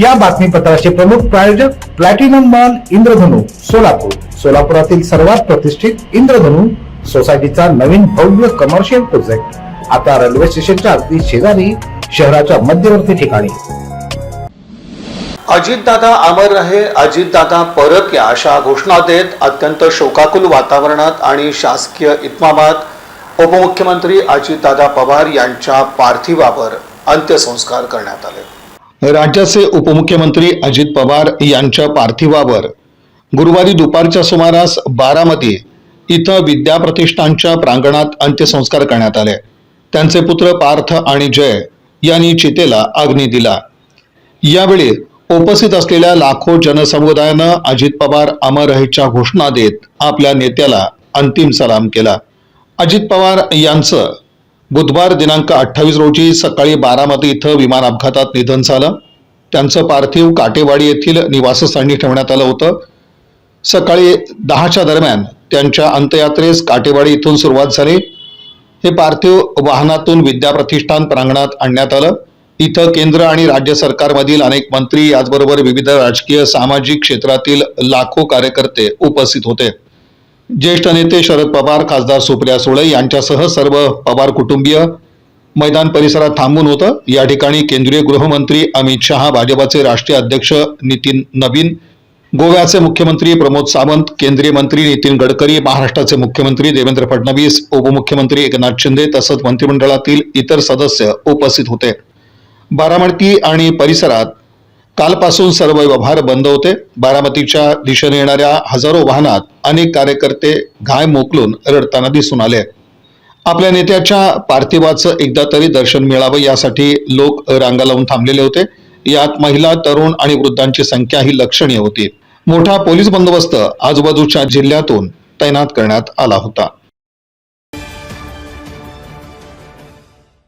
या बातमीपत्राचे प्रमुख प्रायोजक प्लॅटिनम मॉल इंद्रधनु सोलापूर. सोलापुरातील सर्वात प्रतिष्ठित इंद्रधनु सोसायटीचा नवीन भव्य कमर्शियल प्रोजेक्ट आता रेल्वे स्टेशनच्या अगदी शेजारी शहराच्या मध्यवर्ती ठिकाणी. अजितदादा अमर रहे अजितदादा परत या अशा घोषणा देत अत्यंत शोकाकुल वातावरणात आणि शासकीय इतमामात उपमुख्यमंत्री अजितदादा पवार यांच्या पार्थिवावर अंत्यसंस्कार करण्यात आले. राज्याचे उपमुख्यमंत्री अजित पवार यांच्या पार्थिवावर गुरुवारी दुपारच्या सुमारास बारामती इथं विद्याप्रतिष्ठानच्या प्रांगणात अंत्यसंस्कार करण्यात आले. त्यांचे पुत्र पार्थ आणि जय यांनी चितेला अग्नी दिला. यावेळी उपस्थित असलेल्या लाखो जनसमुदायानं अजित पवार अमर रहेच्या घोषणा देत आपल्या नेत्याला अंतिम सलाम केला. अजित पवार यांचं बुधवार दिनांक अठ्ठावीस रोजी सकाळी बारामती इथं विमान अपघातात निधन झालं. त्यांचं पार्थिव काटेवाडी येथील निवासस्थानी ठेवण्यात आलं होतं. सकाळी दहाच्या दरम्यान त्यांच्या अंत्ययात्रेस काटेवाडी इथून सुरुवात झाली. हे पार्थिव वाहनातून विद्याप्रतिष्ठान प्रांगणात आणण्यात आलं. इथं केंद्र आणि राज्य सरकारमधील अनेक मंत्री याचबरोबर विविध राजकीय सामाजिक क्षेत्रातील लाखो कार्यकर्ते उपस्थित होते. ज्येष्ठ नेते शरद पवार खासदार सुप्रिया सुळे यांच्यासह सर्व पवार कुटुंबीय मैदान परिसरात थांबून होतं. या ठिकाणी केंद्रीय गृहमंत्री अमित शहा भाजपाचे राष्ट्रीय अध्यक्ष नितीन नवीन गोव्याचे मुख्यमंत्री प्रमोद सावंत केंद्रीय मंत्री नितीन गडकरी महाराष्ट्राचे मुख्यमंत्री देवेंद्र फडणवीस उपमुख्यमंत्री एकनाथ शिंदे तसंच मंत्रिमंडळातील इतर सदस्य उपस्थित होते. बारामती आणि परिसरात कालपासून सर्व व्यवहार बंद होते. बारामतीच्या दिशेने येणाऱ्या हजारो वाहनात अनेक कार्यकर्ते घाय मोकलून रडताना दिसून आले. आपल्या नेत्याच्या पार्थिवाचं एकदा तरी दर्शन मिळावं यासाठी लोक रांगा लावून थांबलेले होते. यात महिला तरुण आणि वृद्धांची संख्या ही लक्षणीय होती. मोठा पोलीस बंदोबस्त आजूबाजूच्या जिल्ह्यातून तैनात करण्यात आला होता.